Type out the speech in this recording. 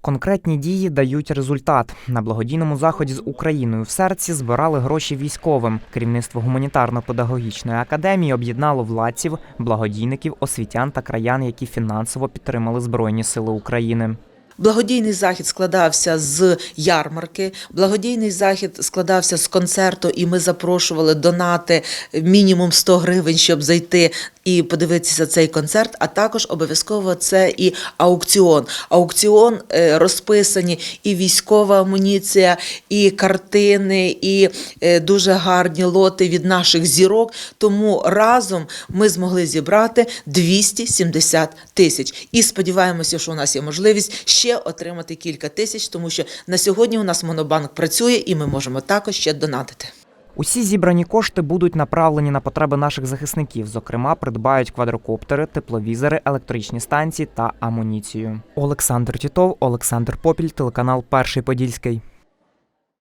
Конкретні дії дають результат. На благодійному заході з Україною в серці збирали гроші військовим. Керівництво гуманітарно-педагогічної академії об'єднало владців, благодійників, освітян та краян, які фінансово підтримали Збройні Сили України. Благодійний захід складався з ярмарки. Благодійний захід складався з концерту, і ми запрошували донати мінімум 100 гривень, щоб зайти і подивитися цей концерт. А також обов'язково це і аукціон. Аукціон е, розписані і військова амуніція, і картини, і е, дуже гарні лоти від наших зірок. Тому разом ми змогли зібрати 270 тисяч. І сподіваємося, що у нас є можливість ще отримати кілька тисяч, тому що на сьогодні у нас монобанк працює, і ми можемо також ще донатити. Усі зібрані кошти будуть направлені на потреби наших захисників. Зокрема, придбають квадрокоптери, тепловізори, електричні станції та амуніцію. Олександр Тітов, Олександр Попіль, телеканал Перший Подільський.